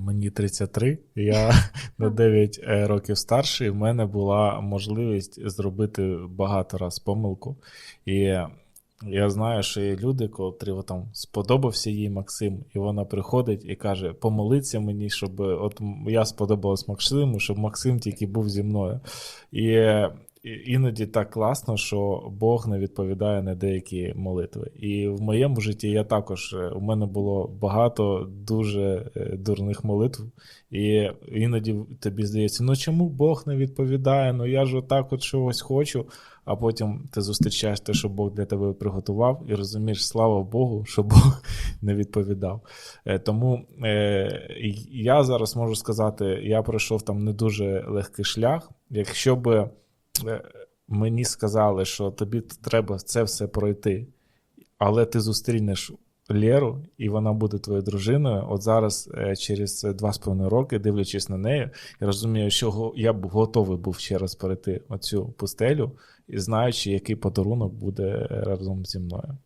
Мені 33, я на 9 е, років старший. В мене була можливість зробити багато раз помилку. І я знаю, що є люди, котрі там сподобався їй Максим, і вона приходить і каже: помолиться мені, щоб от я сподобалась Максиму, щоб Максим тільки був зі мною. І- іноді так класно, що Бог не відповідає на деякі молитви. І в моєму житті я також е, у мене було багато дуже е, дурних молитв, і іноді тобі здається, ну чому Бог не відповідає? Ну я ж отак от чогось хочу. А потім ти зустрічаєш те, що Бог для тебе приготував, і розумієш, слава Богу, що Бог не відповідав. Е, Тому я зараз можу сказати, я пройшов там не дуже легкий шлях. Якщо би мені сказали, що тобі треба це все пройти, але ти зустрінеш Леру, і вона буде твоєю дружиною. От зараз, е, через два з половиною роки, дивлячись на неї, я розумію, що я б готовий був ще раз перейти оцю пустелю, і знаючи, який подарунок буде е, разом зі мною.